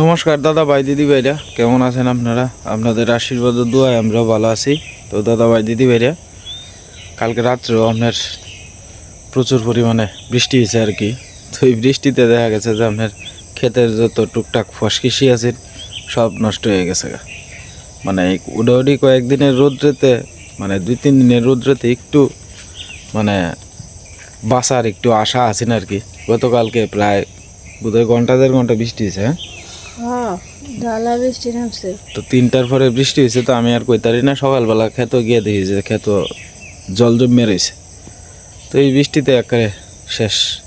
নমস্কার দাদা ভাই, দিদি ভাইরা, কেমন আছেন আপনারা? আপনাদের আশীর্বাদ দোয়ায় আমরাও ভালো আছি। তো দাদা ভাই, দিদি ভাইরা, কালকে রাত্রেও আপনার প্রচুর পরিমাণে বৃষ্টি হয়েছে আর কি। তো এই বৃষ্টিতে দেখা গেছে যে আপনার ক্ষেতের যত টুকটাক ফসকিসি আছে, সব নষ্ট হয়ে গেছে মানে উডাউডি কয়েকদিনের রোদ্রেতে মানে দুই, তিন দিনের রোদ্রেতে একটু মানে বাসার একটু আশা আছেন আর কি। গতকালকে প্রায় বোধহয় ঘণ্টা, দেড় ঘণ্টা বৃষ্টি হয়েছে হ্যাঁ? হ্যাঁ ডালা বৃষ্টি নামছে। তো তিনটার পরে বৃষ্টি হয়েছে তো আমি আর কইতারি না সকালবেলা খেত গিয়ে দেখি যে খেত জল জমে রয়েছে। তো এই বৃষ্টিতে একেবারে শেষ।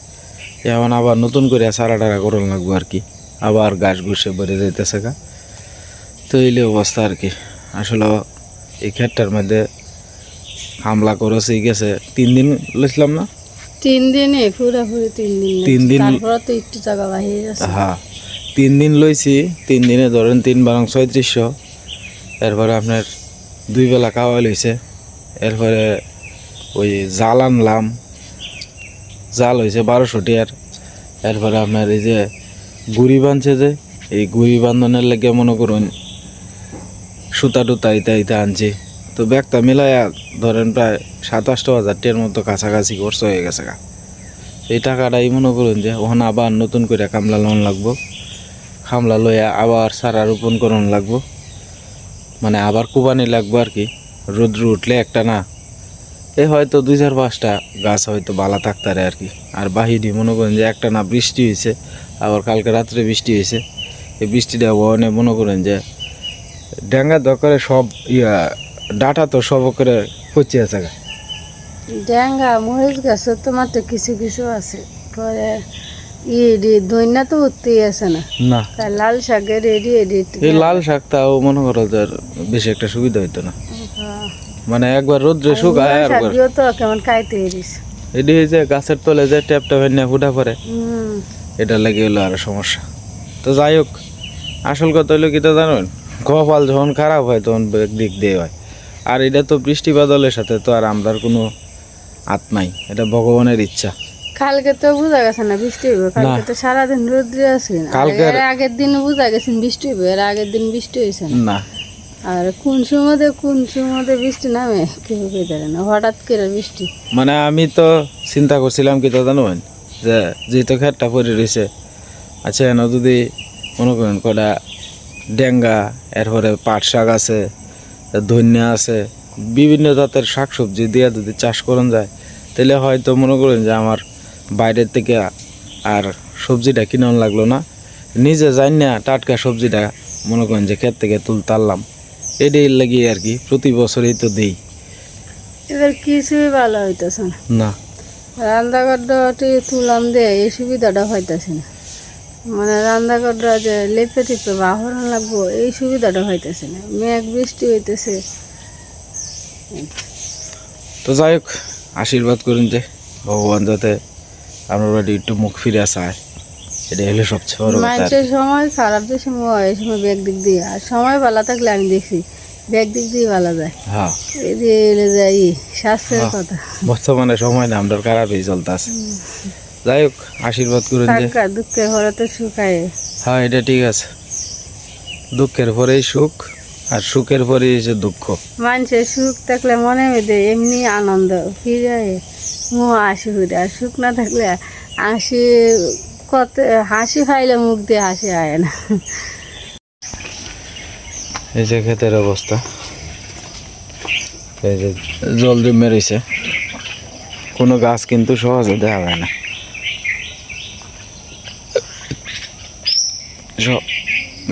এখন আবার নতুন করে সারা টারা করন লাগবো আর কি। আবার গাছ ঘুষে বেড়ে যাইতেছে গা। তো এইলে অবস্থা আর কি। আসলে এই ক্ষেতটার মধ্যে হামলা করেছে গেছে তিন দিন লইছিলাম না? তিন দিনে পুরোপুরি তিন দিন তিন দিন- তারপর তো একটু জায়গা বাহির হ্যাঁ। তিন দিন লইছি, তিন দিনে ধরেন তিন বারং ছয়ত্রিশশো। এরপরে আপনার দুই বেলা খাওয়া লইছে। এরপরে ওই জাল আনলাম। জাল হয়েছে বারোশো টিয়ার। এরপরে আপনার এই যে গুড়ি বাঁধছে যে, এই গুড়ি বান্ধনের লেগে মনে করুন সুতা টুতা ইতা ইতা আনছি। তো ব্যাগটা মিলাইয়া ধরেন প্রায় সাত আটশো হাজার টিয়ার মতো কাছাকাছি খরচ হয়ে গেছে এই টাকাটাই মনে করুন যে ওখানে আবার নতুন করে কামলা লোন লাগবো। খামলা লইয়া আবার সারা রোপণ করন লাগবো। মানে আবার কুবানি লাগবো আর কি। রোদ্র উঠলে একটা না। এই হয়তো দুই চার পাঁচটা গাছ হয়তো বালা থাকতারে আর কি। আর বাহিরি মনে করেন যে একটা না বৃষ্টি হয়েছে আবার কালকে রাত্রে বৃষ্টি হয়েছে এই বৃষ্টিটা ওখানে মনে করেন যে ড্যাঙ্গা দরকারে সব ইয়া, ডাটা তো সব করে পচে আছে গা। ড্যাঙ্গা মরিচ গাছে তোমার তো কিছু কিছু আছে। পরে ই রে তো উঠতেই আছে না। না। তাই লাল শাকের রেডি এডি এই লাল শাকটাও মনে করো যে বেশি একটা সুবিধা হইতো না। মানে একবার রোদ্রে শুকায় আর একবার শাকিও তো কেমন খাইতে এরিস এটি এই যে গাছের তলে যে ট্যাপটা ভেঙে ফুটা পড়ে। এটা লেগে আর সমস্যা। তো যাই হোক আসল কথা হইল কি তো জানেন? কপাল যখন খারাপ হয় তখন দিক দিয়ে হয়। আর এটা তো বৃষ্টি বাদলের সাথে তো আর আমরার কোনো হাত নাই। এটা ভগবানের ইচ্ছা। কালকে তো বোঝা গেছে না বৃষ্টি হইবে কালকে তো সারাদিন রোদ্রে আছে না। এর আগের দিন বোঝা গেছে বৃষ্টি হইবে এর আগের দিন বৃষ্টি হয়েছে না। আর কোন সময় কোন সময় বৃষ্টি নামে কেউ কে জানে না হঠাৎ করে বৃষ্টি। মানে আমি তো চিন্তা করছিলাম কি তো জানেন যে যেহেতু খেরটা পরে রয়েছে আচ্ছা এনে যদি মনে করেন কটা ডেঙ্গা এরপরে পাট শাক আছে ধনিয়া আছে বিভিন্ন জাতের শাকসবজি দিয়ে যদি চাষ করন যায় তাহলে হয়তো মনে করেন যে আমার বাইরের থেকে আর সবজিটা কিনন লাগল না। নিজে যাই না টাটকা সবজিটা মনে করেন যে ক্ষেত থেকে তুলতে আনলাম এটাই লাগিয়ে আর কি প্রতি বছরই তো দিই। এবার কিছুই ভালো হইতেছে না। না। রান্নাঘরটি তুলাম দিয়ে এই সুবিধাটা হইতেছে না। মানে রান্নাঘরটা যে লেপে টিপে বাহরণ লাগবো এই সুবিধাটা হইতেছে না। মেঘ বৃষ্টি হইতেছে। তো যাই হোক আশীর্বাদ করুন যে ভগবান যাতে আপনার বাড়ি একটু মুখ ফিরে এটা হলো সবচেয়ে বড় মানুষের সময় খারাপ যে সময় এই সময় ব্যাগ দিক দিয়ে। আর সময় ভালো থাকলে আমি দেখছি ব্যাগ দিক দিয়ে ভালো যায়। হ্যাঁ। এই যে এলে যাই স্বাস্থ্যের হ্যাঁ। কথা। বর্তমানে সময় না আমরা খারাপই যাই হোক আশীর্বাদ করুন যে দুঃখের ঘরে তো শুকায় হ্যাঁ এটা ঠিক আছে। দুঃখের পরেই সুখ আর সুখের পরেই এসে দুঃখ। মানুষের সুখ থাকলে মনে মেয়েদের এমনি আনন্দ ফিরে মুখ হাসি ফুটে আর সুখ না থাকলে হাসি কত, হাসি খাইলে মুখ দিয়ে হাসি আয় না। এই যে ক্ষেতের অবস্থা। এই যে জল জমে রয়েছে কোনো গাছ কিন্তু সহজে দেখা যায় না। সব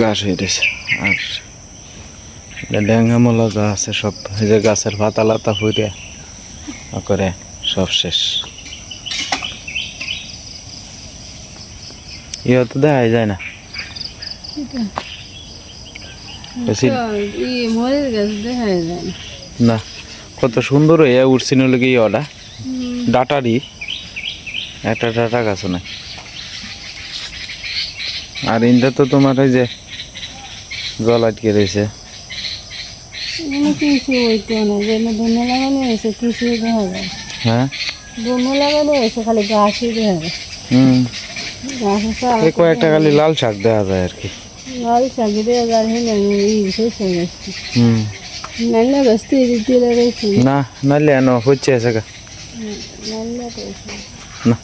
গাছ হয়ে রয়েছে আর ড্যাঙ্গা মলা যা আছে সব, এই যে গাছের পাতা লাতা ফুটে করে। সব শেষ। ইয়ে তো দেখাই যায় না। না। কত সুন্দর হয়ে উঠছিল লোক ইয়টা ডাটারই একটা ডাটা গাছ না আর ইন্দা তো তোমার ওই যে জল আটকে রয়েছে। এখানে কিছু হইতো না যেন ধনে লাগানো হয়েছে কিছু দেখা যায় হ্যাঁ? ধনে লাগানো হয়েছে খালি গাছই দেখা হুম। এই কয়েকটা খালি লাল শাক দেওয়া যায় আর কি। লাল এই শেষ হয়ে গেছে হুম। নাল্লা দিলে না নাহলে এনো হচ্ছে নাল্লা না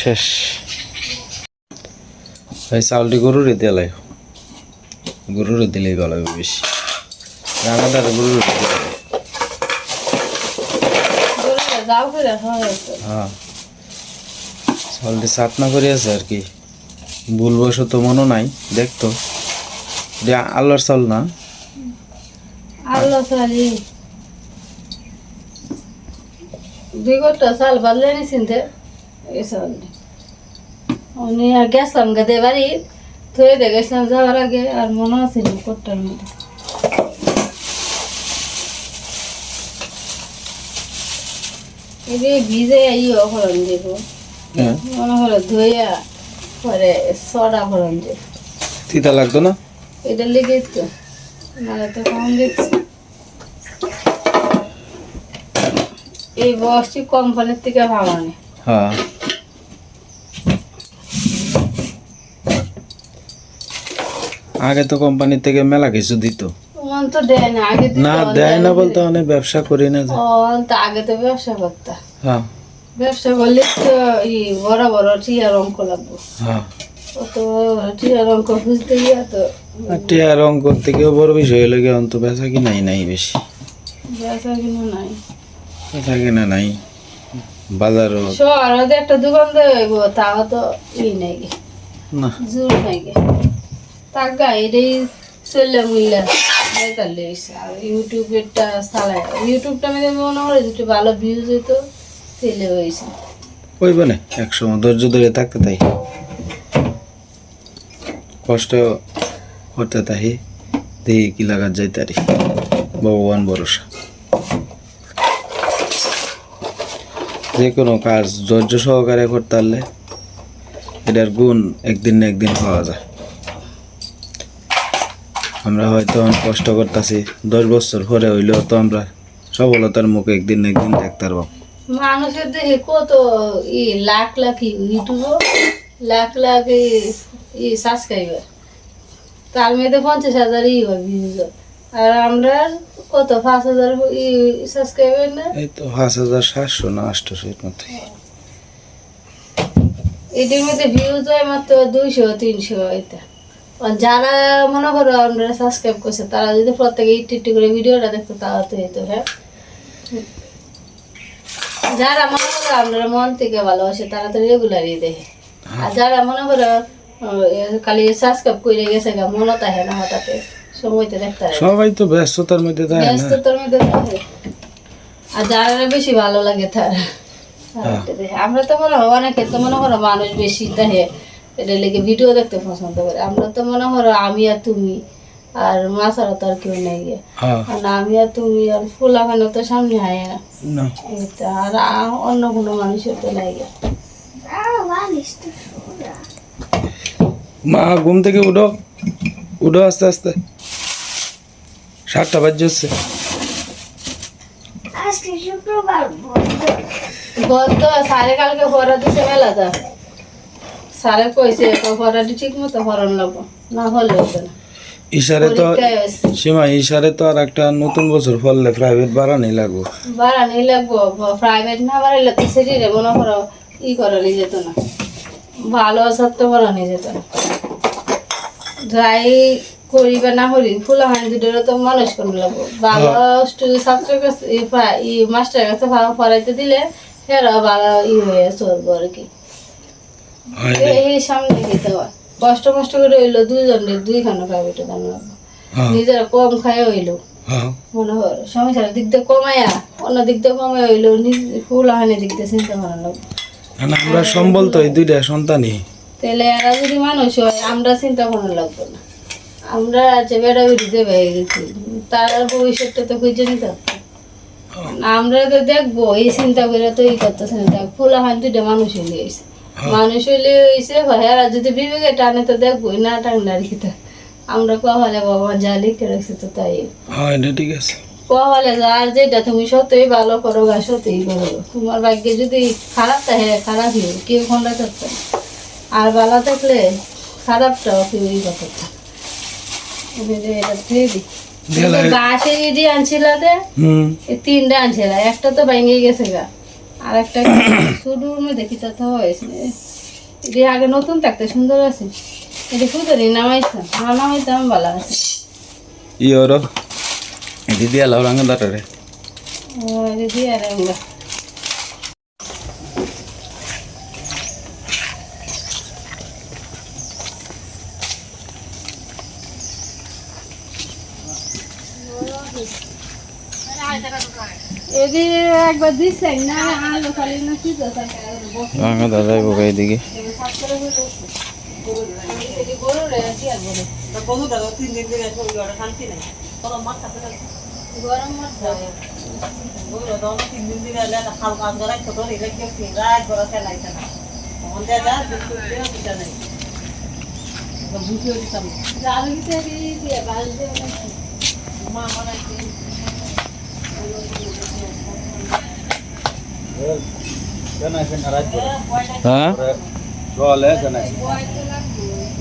শেষ। এই চাউলটি গরুরে দিলাই গরুরে দিলেই ভালো হবে বেশি। রান্নাটা গরুরে দিলে যাও করে হয়। করে আছে আর কি। মনে নাই দেখতো আল্লাহর না? আল্লাহ দুই আর গেছিলাম বাড়ি, থয়ে গেছিলাম যাওয়ার আগে, আর মনে আছে কোটটার মধ্যে। এই ভিজে ইয়ে ফলন দেব। হ্যাঁ। মনে হলো ধুইয়া পরে সডা ফলন দেব। তিতা লাগতো না? এটা লেগে তো। নাহলে তো কম দিচ্ছে এই বসটি কোম্পানির থেকে ভাবানি হ্যাঁ। আগে তো কোম্পানি থেকে মেলা কিছু দিত। মন তো দেয় না আগে না দেয় না বলতে অনেক ব্যবসা করি না। ও তো আগে তো ব্যবসা করতা হ্যাঁ। ব্যবসা করলে তো ই বড় বড় টিয়ার অঙ্ক লাগবো। হ্যাঁ। অত টিয়ার অঙ্ক খুঁজতে গিয়া তো আর টিয়া রং করতে গিয়েও বড় বিষয় হলে গিয়ে অন্ত বেচা কি নাই নাই বেশি। ব্যবসা কিনা নাই। বেচা কিনা নাই। বাজারও শহরে একটা দোকান দেব তাও তো ই নাই গে। না। জোর নাই গে। টাকা এটাই চললে আর ইউটিউবেরটা চালায় ইউটিউবটা আমি মনে হয় একটু ভালো ভিউজ হইতো তেলে হয়েছে। ওই বলে এক সময় ধৈর্য ধরে থাকতে তাই। কষ্ট করতে তাই, দেখি কি লাগার যাই তারি ভগবান ভরসা। যে কোনো কাজ ধৈর্য সহকারে করতে পারলে, এটার গুণ একদিন না একদিন পাওয়া যায়। আমরা হয়তো অনেক কষ্ট করতেছি। দশ বছর পরে হইলেও তো আমরা সফলতার মুখে একদিন না একদিন দেখতে পারব মানুষের দেখে কত ই লাখ লাখ ইউটিউব লাখ লাখ ই- সাবস্ক্রাইবার তার মধ্যে পঞ্চাশ হাজার ই হয় ভিউজ আর আমরা কত পাঁচ হাজার ই সাবস্ক্রাইবার না? এই তো পাঁচ হাজার সাতশো না আটশোশো এর মধ্যে। এটির মধ্যে ভিউজ হয় মাত্র দুইশো তিনশো এটা যারা মনে করো আমরা সাবস্ক্রাইব করছে তারা যদি প্রত্যেকে ইটি ইটি করে ভিডিওটা দেখতো তাহলে তো হতো হ্যাঁ? যারা মনে করো আমরা মন থেকে ভালোবাসে তারা তো রেগুলারই দেখে। আর যারা মনে করো খালি সাবস্ক্রাইব করে গেছে গা মনে তাহে না হঠাৎ সময়তে দেখতে সবাই তো ব্যস্ততার মধ্যে থাকে ব্যস্ততার মধ্যে থাকে। আর যারা বেশি ভালো লাগে তারা হ্যাঁ। আমরা তো মনে হয় অনেকে তো মনে করো মানুষ বেশি দেখে। এটা লেগে ভিডিও দেখতে পছন্দ করে। আমরা তো মনে করো আমি আর তুমি আর মাছারা তো আর কেউ নেই গিয়ে হ্যাঁ। আর আমি আর তুমি আর ফুল ফুলাখানো তো সামনে হয় না। আর অন্য কোনো মানুষের তো নাই গিয়ে মা ঘুম থেকে উঠো। উঠো আস্তে আস্তে। সাতটা বাজে হচ্ছে। বদ্ধ সারে কালকে ভরা দিছে মেলাটা সারে কইছে ঠিক মতো লাগবো না হলে হতো না। ইশারে তো সীমা ইশারে তো আর একটা নতুন বছর ফললে প্রাইভেট বাড়ানি লাগবো। বাড়ানি লাগবো প্রাইভেট না বাড়াইলে তো সেটিরে মনে করো ই করানি যেত না। ভালো সত্য করানি যেত না। যাই করি বা না করি ফুলা হানি দুটোর তো মানুষ করে লাগবো। ভালো ছাত্রের কাছে ই মাস্টারের কাছে ভালো পড়াইতে দিলে হেরা ভালো ই হয়ে চলবো আর কি। হয় এই সামনে খেতে হয়। কষ্ট কষ্ট করে হইল দুজনের দুইখানে দাম লাগবো হ্যাঁ। নিজেরা কম খায় হইল। হ্যাঁ। মনে হয় সংসারের দিক দিয়ে কমায়া অন্য দিক দিয়ে কমায় হইল ফুল হানি দিক দিয়ে চিন্তা করা কারণ আমরা সম্বল তো এই দুইটা সন্তানই। তাহলে এরা যদি মানুষ হয় আমরা চিন্তা করা লাগবে না। আমরা যে বেড়া বেড়িতে পেয়ে গেছি তার ভবিষ্যৎটা তো খুঁজে নিতে আমরা তো দেখব এই চিন্তা করে তো এই করতেছে না। ফুল হানি দুইটা মানুষ হইলে হয়েছে মানুষ হইলে হয়েছে এরা যদি বিবেকে টানে তো দেখব না টানে আর কি তা। আমরা কহলে বাবা যা লিখে রাখছে তো তাই। হ্যাঁ এটা ঠিক আছে। আর যেটা তুমি সত্যই ভালো করো সত্যই করো। তোমার ভাগ্যে যদি খারাপ থাকে খারাপই হবে কেউ কোনটা করতে আর ভালো থাকলে খারাপটাও কেউ ই করতে এটা ধুয়ে দিই। বাসে ইডি আনছিল তিনটা আনছিল একটা তো ভেঙে গেছে গা। আর একটা শুরুর মধ্যে কি তো হয়েছে এটা আগে নতুন থাকতে সুন্দর আছে। এটা শুধু রে নামাইছে আমার নামাইতাম ভালো আছে। ইয়রো দিদি আলাও রাঙ্গা দাঁড়ারে ও দিদি আর আমরা এদি একবার দিচ্ছেন না আলো খালি না কি তো রাঙ্গা দাঁড়াই বোকা এদিকে গরু রে কি আর বলে গরম মত যায় আলু দিতে দিয়ে বাল দিয়ে মা বানাইছে হ্যাঁ? জলে জানাইছে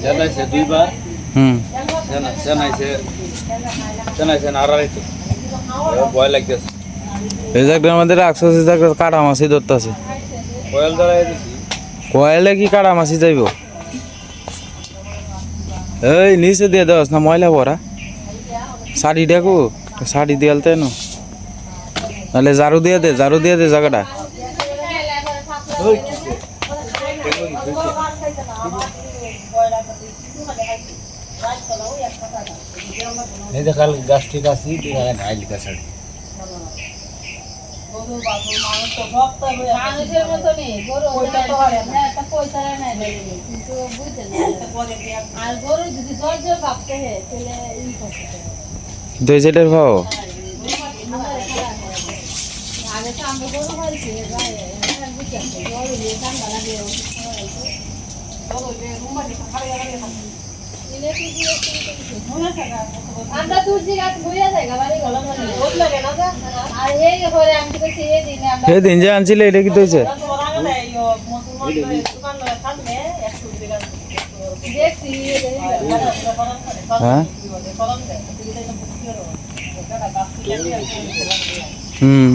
জানাইছে দুইবার হুম। জানা- জানাইছে জানাইছে নাড়াইতে ভয় লাগতেছে এই জায়গাটার মধ্যে রাখছো সে জায়গা কাটা মাছি ধরতেছে। কয়েল ধরাই দিছি কয়েলে কি কাটা মাছি যাইব? এই নিচে দিয়ে দেওয়াস না ময়লা ভরা? শাড়ি দেখো শাড়ি দিয়ালতে না নাহলে ঝাড়ু দিয়ে দে, ঝাড়ু দিয়ে দে জায়গাটা। এই যে কাল গাছ ঠিক আছে ঢাইলি কাছে মানুষের মতনই গরু না। একটা পয়সা নাই কিন্তু বুঝতে আর গরু যদি জ্বর জ্বর ভাবতে হে তাহলে ই করতে দুই যেটার ভাও? আগে তো আমরা গরু আমরা তুলসী গাছ বইয়া যায় বাড়ি গলা আর এই করে আমি তো বলছি দিনে আমরা এই দিন যে আনছিলে এটা কি হয়েছে দেখছি এই যে- হ্যাঁ? হুম।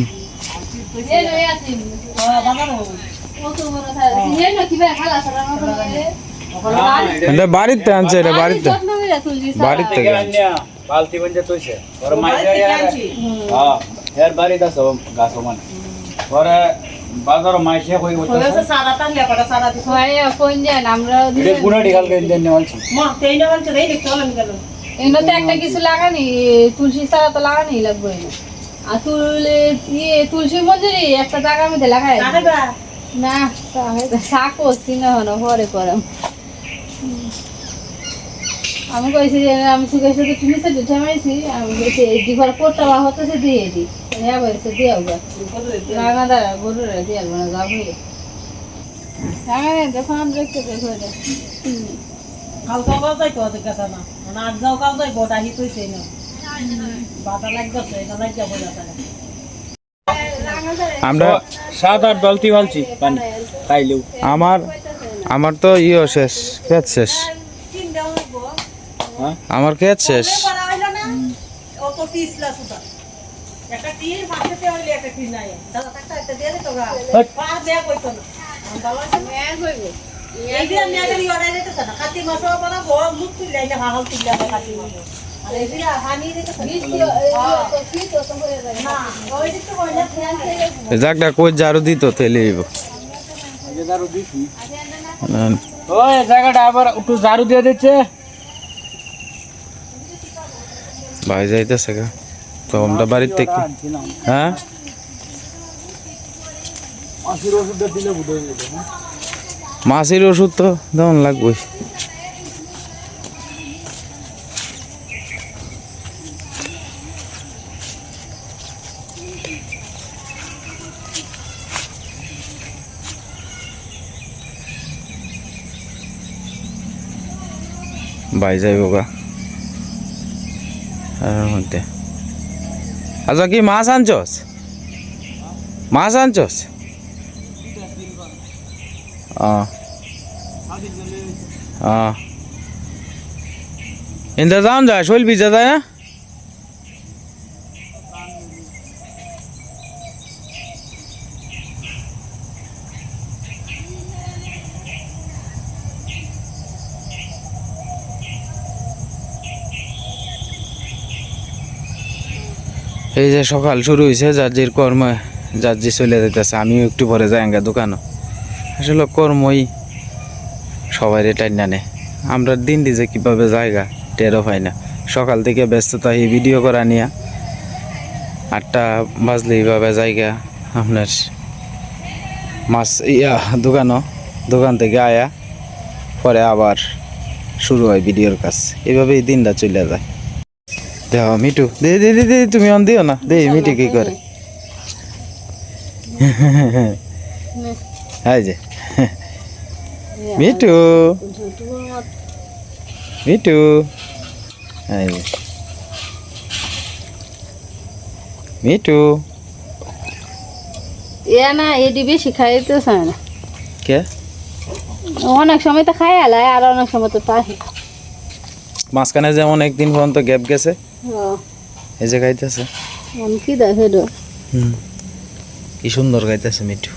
এটা বাড়িতে আনছে এটা বাড়িতে থেকে বালতি ওর হ্যাঁ এর বাড়ি দাস গাছ মানে পরে বাজার মাইছে কই বলতেছে হয়, কোন আমরা এটা তো একটা কিছু লাগানি তুলসী সারা তো লাগানি লাগবে। আর তুলে ইয়ে তুলসী মজুরি একটা জায়গার মধ্যে লাগাই না শাক করছি না হলো পরে করাম। আমি কইছি যে আমি সুখের সাথে তুমি সাথে আমি কইছি এই দিঘর কোটটা বা হতেছে দিয়ে দি। হ্যাঁ বলছে দিয়ে দাঁড়া আসব না যাব রাঙা রে দেখো আমি দেখতে দেখো কালকাও যাইতো ওদের কথা না। মানে আজকাও কাল যাইবো ডাহি কইছে না আমরা সাত আট বালতি বালছি পানি খাইলেও। আমার আমার তো ইয়ে শেষ খেত শেষ। হ্যাঁ? আমার খেত শেষ। না না পরা বড় মুখ তুললে এটা হাল তুললে কাতি মাস যাকটা কই ঝাড়ু দিত তেলে ওই জায়গাটা আবার একটু ঝাড়ু দিয়ে দিচ্ছে। ভাই যাইতেছে গা। তো আমরা বাড়ির থেকে হ্যাঁ? মাসির ওষুধ তো তেমন লাগবেই। বাই যাইব গা। আর মধ্যে। আচ্ছা কি মাছ আনছস? মাছ আনছস? ইন্দা যাওন যায়, শৈল বিজা যায় না এই যে সকাল শুরু হয়েছে যার কর্ম যার যে চলে যেতেছে আমিও একটু পরে যাই আঙ্গা দোকানও। আসলে কর্মই সবাই টাইম নানে আমরা দিন দিছে কীভাবে জায়গা, টেরও পাই না। সকাল থেকে ব্যস্ততা, এই ভিডিও করা নিয়ে আটটা বাজলে এইভাবে জায়গা, আপনার মাছ, ইয়া, দোকানও, দোকান থেকে আয়া, পরে আবার শুরু হয় ভিডিওর কাজ। এইভাবেই দিনটা চলে যায়। দেখ মিটু দে দে দে দে তুমি অন দিও না। দে মিটু কি করে? হাই যে। মিটু মিটু হাই যে। মিটু এ না এটি বেশি খাইতে চায় না। কে? অনেক সময় তো খাই আর অনেক সময় তো তাই। মাঝখানে যেমন একদিন পর্যন্ত গ্যাপ গেছে। এই যে খাইতেছে কি দেখে তো হুম। কি সুন্দর গাইতেছে মিঠু।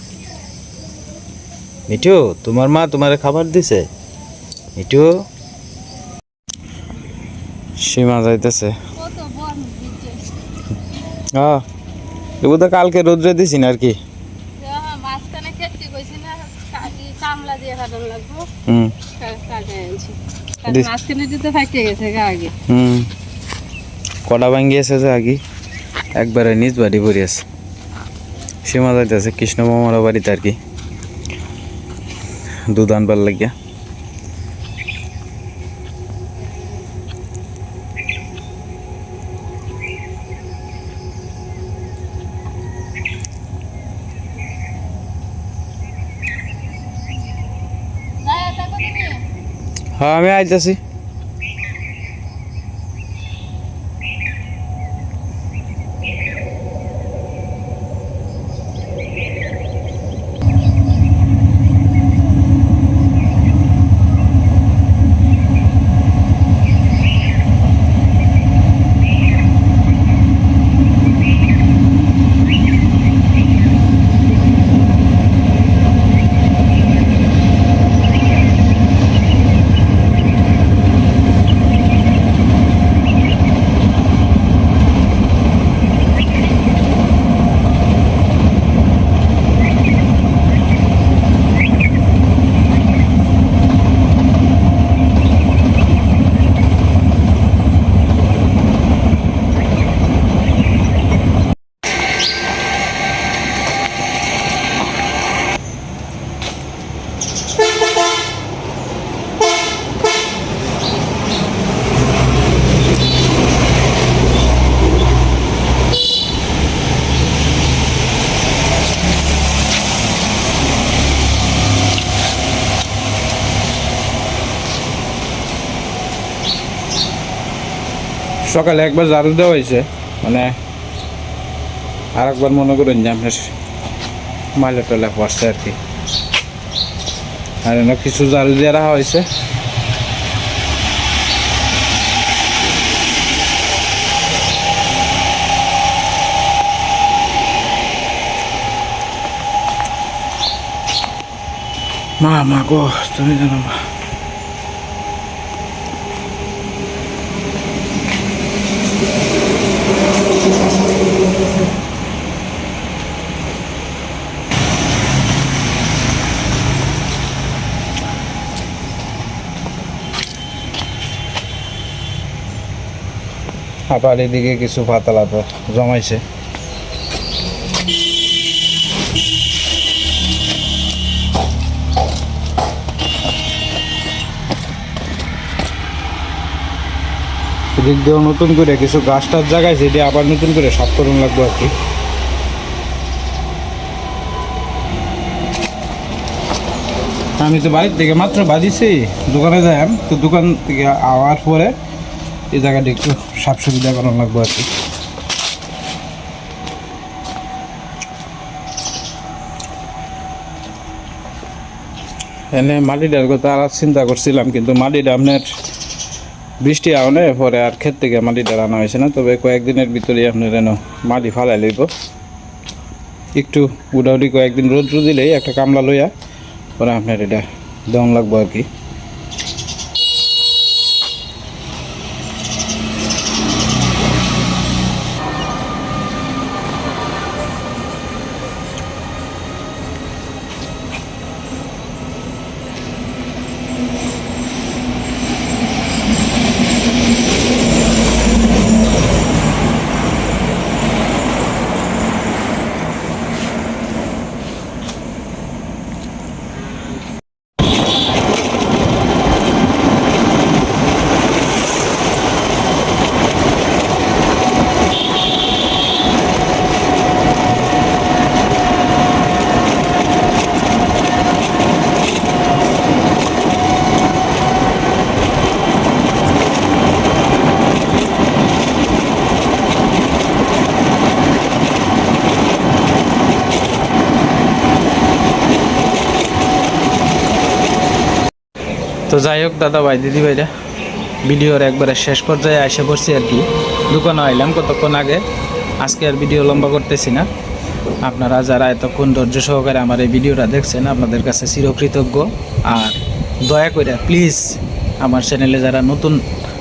মিঠু তোমার মা তোমার খাবার দিছে? মিঠু। সীমা যাইতেছে। হ্যাঁ তো কালকে রোদ্রে দিছি না আর কি? লাগবো। হুম কাটে আনছি দিস- মাঝখানে দিতে ফাইটে গেছে গা আগে হুম। কটা আছে যে আগে। একবারে নিজ বাড়ি পড়িয়েছে সীমা যাইতেছে কৃষ্ণ মামার বাড়িতে আর কি। দুধ আনবার লাগিয়া। হ্যাঁ আমি আইতেছি সকালে একবার ঝাড়ু দেওয়া হয়েছে মানে আর একবার মনে করেন যে আপনার মাইলে টালে পড়ছে আর কি। আর এনে কিছু ঝাড়ু দিয়ে রাখা হয়েছে। মা মা গো, তুমি জানো মা আবার এদিকে কিছু পাতালাতা জমাইছে। এদিক দিয়েও নতুন করে কিছু গাছ টাছ জায়গায় সেটি আবার নতুন করে সাফ করুন লাগবে আর কি। আমি তো বাড়ির থেকে মাত্র বাজিছি, দোকানে যাই তো দোকান থেকে আওয়ার পরে এই জায়গাটা একটু সাফ সুবিধা করানো লাগবে আর কি। এনে মাটিটার কথা আর চিন্তা করছিলাম, কিন্তু মাটিটা আপনার বৃষ্টি আনে পরে আর ক্ষেত থেকে মাটিটা আনা হয়েছে না, তবে কয়েকদিনের ভিতরেই আপনার যেন মাটি ফালাই লইব। একটু উডাউডি কয়েকদিন রোদ দিলেই একটা কামলা লইয়া পরে আপনার এটা দম লাগবো আর কি। তো যাই হোক, দাদা ভাই, দিদি ভাইরা, ভিডিওর একবারে শেষ পর্যায়ে এসে পড়ছি আর কি। দোকানে আইলাম কতক্ষণ আগে, আজকে আর ভিডিও লম্বা করতেছি না। আপনারা যারা এতক্ষণ ধৈর্য সহকারে আমার এই ভিডিওটা দেখছেন, আপনাদের কাছে চিরকৃতজ্ঞ। আর দয়া করে প্লিজ আমার চ্যানেলে যারা নতুন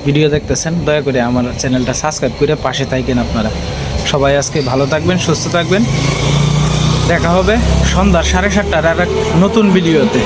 ভিডিও দেখতেছেন, দয়া করে আমার চ্যানেলটা সাবস্ক্রাইব করে পাশে থাকেন আপনারা। সবাই আজকে ভালো থাকবেন, সুস্থ থাকবেন। দেখা হবে সন্ধ্যা সাড়ে সাতটার আর এক নতুন ভিডিওতে।